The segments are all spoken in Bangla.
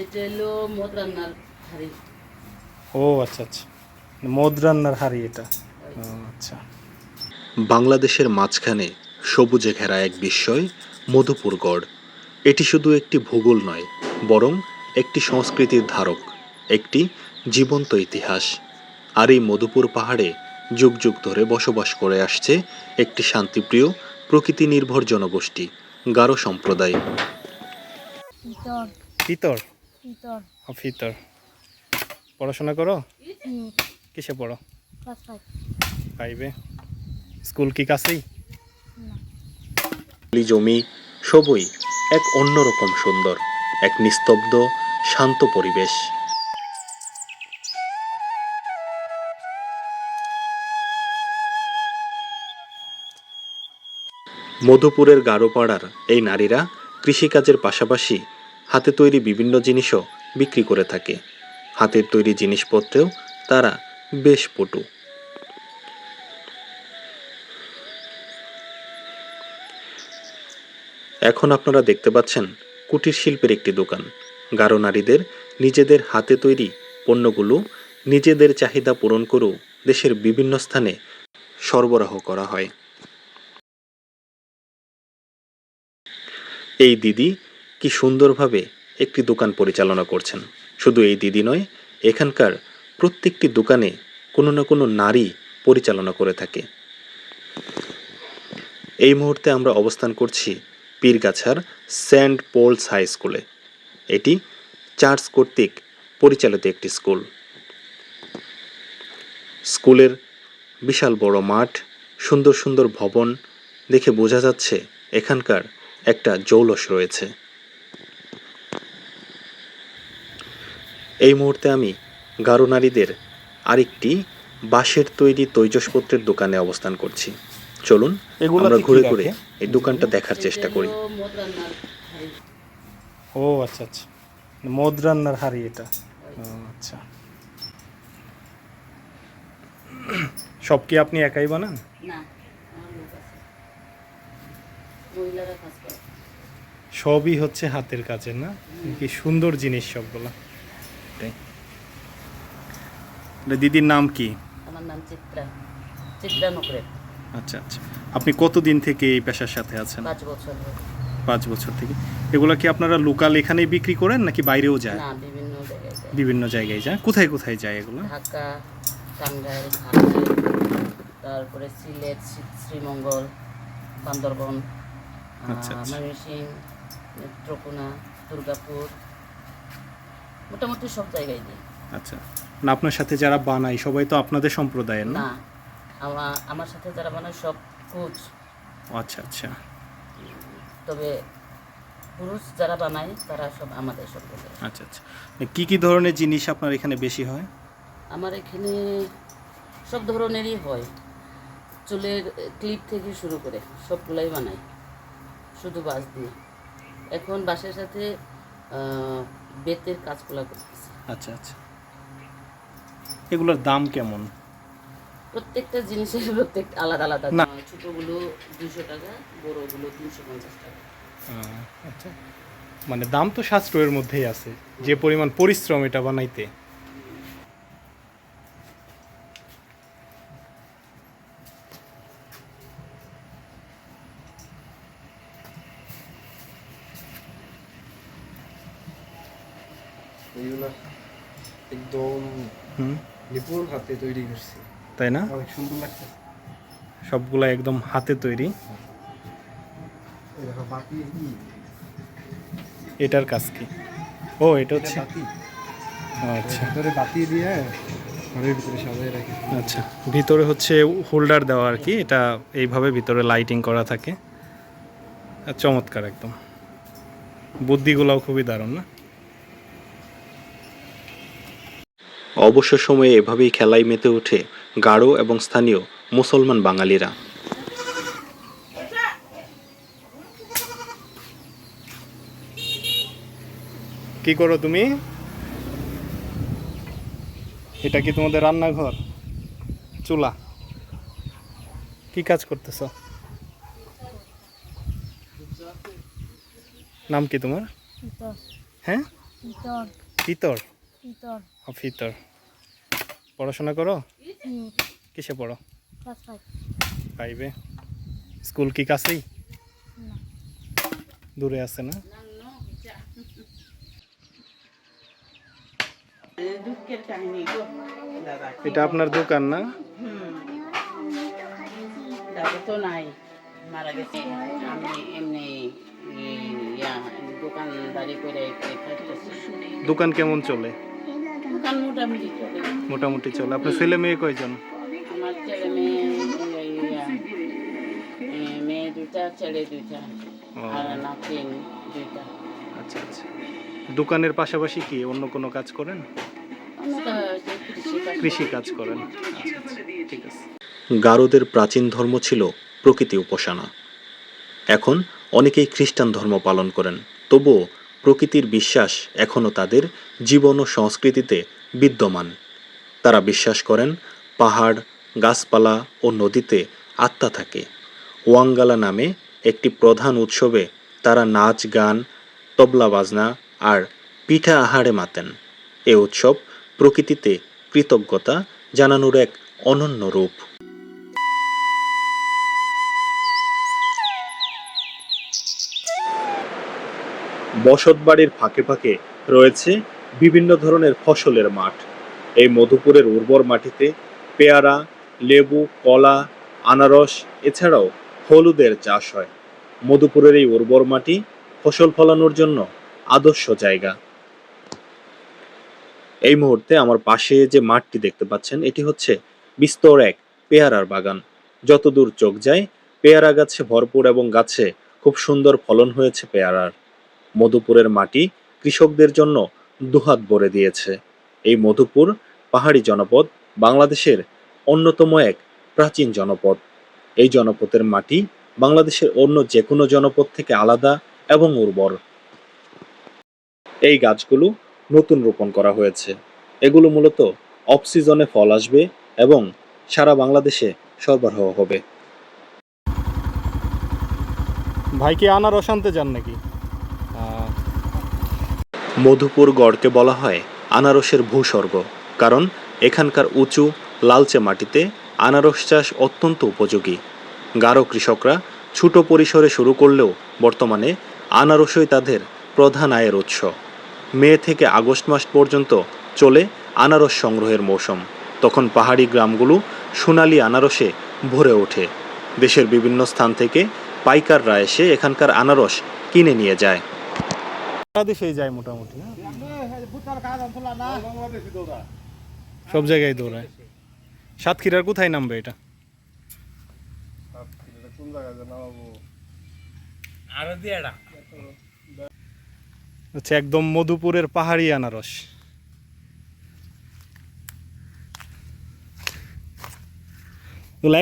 এটা হলো মদ রান্নার হাড়ি। ও আচ্ছা আচ্ছা। মদ রান্নার হাড়ি এটা। আচ্ছা। বাংলাদেশের মাঝখানে সবুজে ঘেরা এক বিস্ময় মধুপুর গড় এটি শুধু একটি ভূগোল নয় বরং একটি সংস্কৃতির ধারক একটি জীবন্ত ইতিহাস। আর এই মধুপুর পাহাড়ে যুগ যুগ ধরে বসবাস করে আসছে একটি শান্তিপ্রিয় প্রকৃতি নির্ভর জনগোষ্ঠী গারো সম্প্রদায়। ভিতর ফিতর ফিতর পড়াশোনা করো? কিসে পড়ো? পাইবে স্কুল কি কাছেই? জমি সবই এক অন্যরকম সুন্দর এক নিস্তব্ধ শান্ত পরিবেশ। মধুপুরের গারোপাড়ার এই নারীরা কৃষিকাজের পাশাপাশি হাতে তৈরি বিভিন্ন জিনিসও বিক্রি করে থাকে। হাতের তৈরি জিনিসপত্রেও তারা বেশ পটু। এখন আপনারা দেখতে পাচ্ছেন কুটির শিল্পের একটি দোকান। গারো নারীদের নিজেদের হাতে তৈরি পণ্যগুলো নিজেদের চাহিদা পূরণ করেও দেশের বিভিন্ন স্থানে সরবরাহ করা হয়। এই দিদি কি সুন্দরভাবে একটি দোকান পরিচালনা করছেন। শুধু এই দিদি নয়, এখানকার প্রত্যেকটি দোকানে কোনো না কোনো নারী পরিচালনা করে থাকে। এই মুহূর্তে আমরা অবস্থান করছি পীরগাছার সেন্ট পোলস হাই স্কুলে। এটি চার্চ কর্তৃক পরিচালিত একটি স্কুল। স্কুলের বিশাল বড় মাঠ, সুন্দর সুন্দর ভবন দেখে বোঝা যাচ্ছে এখানকার একটা জৌলস রয়েছে। এই মুহূর্তে আমি গারো নারীদের আরেকটি বাঁশের তৈরি তৈজসপত্রের দোকানে অবস্থান করছি। চলুন আমরা ঘুরে ঘুরে এই দোকানটা দেখার চেষ্টা করি। ও আচ্ছা আচ্ছা। মদ রান্নার হাড়ি এটা। ও, আচ্ছা। সব কি আপনি একাই বানান? সবই হচ্ছে হাতের কাজের না? কি সুন্দর জিনিস সবগুলো। এটাই। দিদির নাম কি? আমার নাম চিত্রা। চিত্রা নকরে। আচ্ছা আচ্ছা। আপনি কতদিন থেকে এই পেশার সাথে আছেন? পাঁচ বছর পাঁচ বছর থেকে। এগুলো কি আপনারা লোকাল এখানেই বিক্রি করেন নাকি বাইরেও যায়? না বিভিন্ন জায়গায় যায়। বিভিন্ন জায়গায় যায়। কোথায় কোথায় যায় এগুলো? ঢাকা টাঙ্গাইল তারপরে সিলেট শ্রীমঙ্গল বান্দরবন আচ্ছা, আচ্ছা। ময়মনসিং নেত্রকোনা দুর্গাপুর। মোটামুটি সব জায়গায় দিই আচ্ছা। না আপনার সাথে যারা বানায় সবাই তো আপনাদের সম্প্রদায়ের না? না আমার আমার সাথে যারা বানায় সব কোচ। আচ্ছা আচ্ছা। তবে পুরুষ যারা বানায় তারা সব আমাদের সম্প্রদায় আচ্ছা আচ্ছা। কি কি ধরনের জিনিস আপনার এখানে বেশি হয়? আমার এখানে সব ধরনেরই হয়। চুলের ক্লিপ থেকে শুরু করে সবগুলাই বানাই। শুধু বাঁশ দিয়ে। এখন বাঁশের সাথে বেতের কাজগুলো করতেছি। আচ্ছা আচ্ছা। এগুলোর দাম কেমন? প্রত্যেকটা জিনিসের প্রত্যেক আলাদা আলাদা না। ছোটগুলো দুশো টাকা বড়গুলো তিনশো পঞ্চাশ টাকা। আচ্ছা। মানে দাম তো সাশ্রয়ের মধ্যেই আছে। যে পরিমাণ পরিশ্রম এটা বানাইতে এগুলো একদম নিপুণ হাতে তৈরি করছি। তাই না? অনেক সুন্দর লাগছে। সবগুলা একদম হাতে তৈরি। এটার কাজ কি? ও এটা হচ্ছে আচ্ছা। ভিতরে বাতি দিয়ে ঘরের ভিতরে সাজায় রাখি আচ্ছা। ভিতরে হচ্ছে হোল্ডার দেওয়া আর কি। এটা এইভাবে ভিতরে লাইটিং করা থাকে। চমৎকার একদম। বুদ্ধিগুলোও খুবই দারুণ না? অবসর সময়ে এভাবেই খেলায় মেতে ওঠে গাঢ় এবং স্থানীয় মুসলমান বাঙালিরা। কি করো তুমি? এটা কি তোমাদের রান্নাঘর? চুলা। কি কাজ করতেছ? নাম কি তোমার? হ্যাঁ? পিতর পিতর পিতর ও ফিতর পড়াশোনা করো? কিসে পড়ো? পাইবে স্কুল কি কাছেই? দূরে আছে না? দুঃখের কাহিনী গো দাদা এটা আপনার দোকান না? দাদা তো নাই মারা গেছে। আমি এমনি দোকানদারি করে দোকান কেমন চলে? দোকান মোটামুটি চলে। মোটামুটি চলে আপনার ছেলে মেয়ে কয়জন? আমার ছেলে মেয়ে মেয়ে দুটা ছেলে দুটা আর নাতিন দুইটা। আচ্ছা আচ্ছা। দোকানের পাশাপাশি কি অন্য কোনো কাজ করেন? কৃষিকাজ কৃষি কাজ করেন। আচ্ছা আচ্ছা। ঠিক আছে। গারোদের প্রাচীন ধর্ম ছিল প্রকৃতি উপাসনা। এখন অনেকেই খ্রিস্টান ধর্ম পালন করেন তবুও প্রকৃতির বিশ্বাস এখনও তাদের জীবন ও সংস্কৃতিতে বিদ্যমান। তারা বিশ্বাস করেন, পাহাড়, গাছপালা ও নদীতে আত্মা থাকে। ওয়াঙ্গালা নামে একটি প্রধান উৎসবে তারা নাচ, গান, তবলা বাজনা আর পিঠা আহারে মাতেন। এ উৎসব প্রকৃতিতে কৃতজ্ঞতা জানানোর এক অনন্য রূপ। বসতবাড়ির ফাঁকে ফাঁকে রয়েছে বিভিন্ন ধরনের ফসলের মাঠ। এই মধুপুরের উর্বর মাটিতে পেয়ারা, লেবু, কলা, আনারস, এছাড়াও হলুদের চাষ হয়। মধুপুরের এই উর্বর মাটি ফসল ফলানোর জন্য আদর্শ জায়গা। এই মুহূর্তে আমার পাশে যে মাঠটি দেখতে পাচ্ছেন, এটি হচ্ছে বিস্তর এক পেয়ারার বাগান। যতদূর চোখ যায়, পেয়ারা গাছে ভরপুর এবং গাছে খুব সুন্দর ফলন হয়েছে পেয়ারার। মধুপুরের মাটি কৃষকদের জন্য দুহাত ভরে দিয়েছে। এই মধুপুর পাহাড়ি জনপদ, বাংলাদেশের অন্যতম এক প্রাচীন জনপদ। এই জনপদের মাটি বাংলাদেশের অন্য যে কোনো জনপদ থেকে আলাদা এবং উর্বর। এই গাছগুলো নতুন রোপণ করা হয়েছে। এগুলো মূলত অফ সিজনে ফল আসবে এবং সারা বাংলাদেশে সরবরাহ হবে। ভাই কি আনারস যান নাকি? মধুপুর গড়কে বলা হয় আনারসের ভূস্বর্গ, কারণ এখানকার উঁচু, লালচে মাটিতে আনারস চাষ অত্যন্ত উপযোগী। গারো কৃষকরা ছোট পরিসরে শুরু করলেও বর্তমানে আনারসই তাদের প্রধান আয়ের উৎস। মে থেকে আগস্ট মাস পর্যন্ত চলে আনারস সংগ্রহের মৌসুম। তখন পাহাড়ি গ্রামগুলো সোনালি আনারসে ভরে ওঠে। দেশের বিভিন্ন স্থান থেকে পাইকাররা এসে এখানকার আনারস কিনে নিয়ে যায়। সারা যায় মোটামুটি সব জায়গায় দৌড়ায়। সাতক্ষীরার কোথায় নামবে এটা? হচ্ছে একদম মধুপুরের পাহাড়ি আনারস।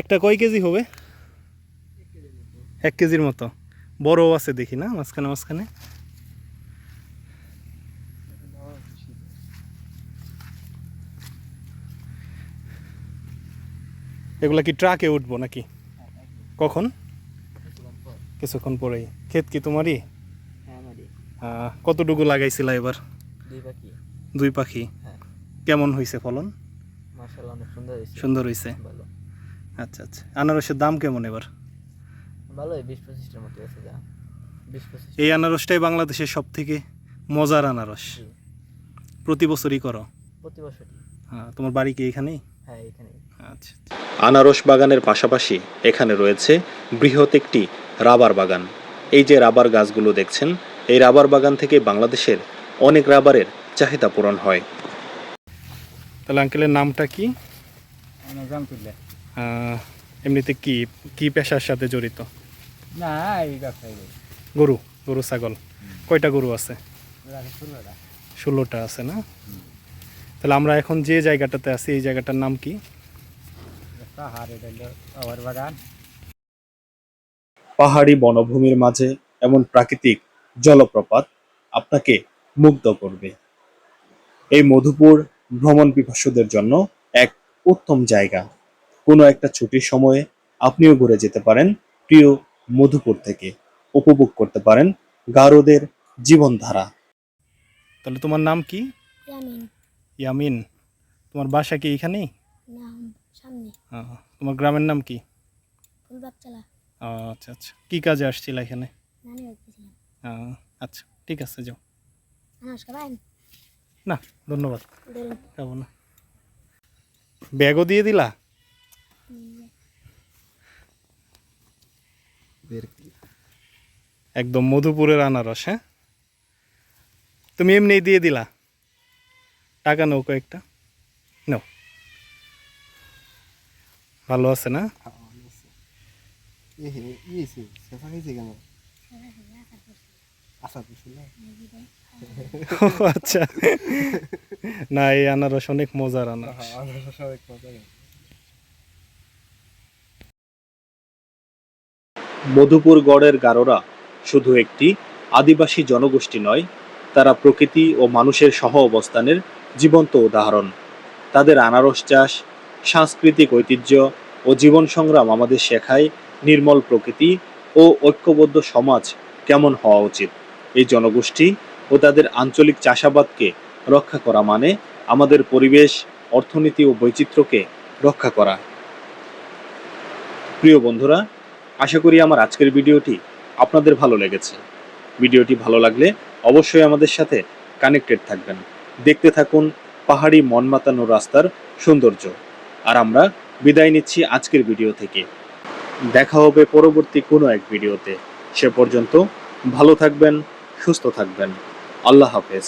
একটা কয় কেজি হবে? এক কেজির মতো। বড়ও আছে দেখি না, মাঝখানে মাঝখানে। এগুলা কি ট্রাকে উঠবো নাকি? কখন? কিছুক্ষণ পরেই। ক্ষেত কি তোমারই? কতটুকু লাগাইছিলা এবার? দুই পাখি। হ্যাঁ। কেমন হয়েছে ফলন? সুন্দর হয়েছে আচ্ছা আচ্ছা। আনারসের দাম কেমন এবার? ভালোই বিশ পঁচিশটার মতো আছে যা। এই আনারসটাই বাংলাদেশের সব থেকে মজার আনারস। প্রতি বছরই করো? প্রতি বছরই। হ্যাঁ তোমার বাড়ি কি এখানেই? হ্যাঁ এখানে আচ্ছা আনারস বাগানের পাশাপাশি এখানে রয়েছে বৃহৎ একটি রাবার বাগান। এই যে রাবার গাছগুলো দেখছেন এই রাবার বাগান থেকে বাংলাদেশের অনেক রাবারের চাহিদা পূরণ হয়। তাহলে আঙ্কেলের নামটা কি? আহ, এমনিতে কি কি পেশার সাথে জড়িত? না এই গরু গরু ছাগল। কয়টা গরু আছে ষোলোটা। ষোলোটা আছে না? তাহলে আমরা এখন যে জায়গাটাতে আছি এই জায়গাটার নাম কি? পাহাড় এটা হলো আবার বাগান পাহাড়ি বনভূমির মাঝে এমন প্রাকৃতিক জলপ্রপাত আপনাকে মুগ্ধ করবে। এই মধুপুর ভ্রমণ পিপাসুদের জন্য এক উত্তম জায়গা। কোনো একটা ছুটির সময়ে আপনিও ঘুরে যেতে পারেন প্রিয় মধুপুর থেকে। উপভোগ করতে পারেন গারোদের জীবনধারা। তাহলে তোমার নাম কি? ইয়ামিন। ইয়ামিন। তোমার বাসা কি এখানেই? নাম সামনে। তোমার গ্রামের নাম কি? আচ্ছা আচ্ছা। কী কাজে আসছিল এখানে? নানি আচ্ছা ঠিক আছে যাও। না ধন্যবাদ। খাব না। ব্যাগও দিয়ে দিলা? একদম মধুপুরের আনারস হ্যাঁ? তুমি এমনি দিয়ে দিলা? টাকা নাও কয়েকটা। নাও। ভালো আছে না? আচ্ছা। না এই আনারস অনেক মজার আনারস। মধুপুর গড়ের গারোরা শুধু একটি আদিবাসী জনগোষ্ঠী নয় তারা প্রকৃতি ও মানুষের সহ অবস্থানের জীবন্ত উদাহরণ। তাদের আনারস চাষ সাংস্কৃতিক ঐতিহ্য ও জীবন সংগ্রাম আমাদের শেখায় নির্মল প্রকৃতি ও ঐক্যবদ্ধ সমাজ কেমন হওয়া উচিত। এই জনগোষ্ঠী ও তাদের আঞ্চলিক চাষাবাদকে রক্ষা করা মানে আমাদের পরিবেশ, অর্থনীতি ও বৈচিত্র্যকে রক্ষা করা। প্রিয় বন্ধুরা, আশা করি আমার আজকের ভিডিওটি আপনাদের ভালো লেগেছে। ভিডিওটি ভালো লাগলে অবশ্যই আমাদের সাথে কানেক্টেড থাকবেন। দেখতে থাকুন পাহাড়ি মন মাতানো রাস্তার সৌন্দর্য। আর আমরা বিদায় নিচ্ছি আজকের ভিডিও থেকে। দেখা হবে পরবর্তী কোনো এক ভিডিওতে। সে পর্যন্ত ভালো থাকবেন, সুস্থ থাকবেন। আল্লাহ হাফেজ।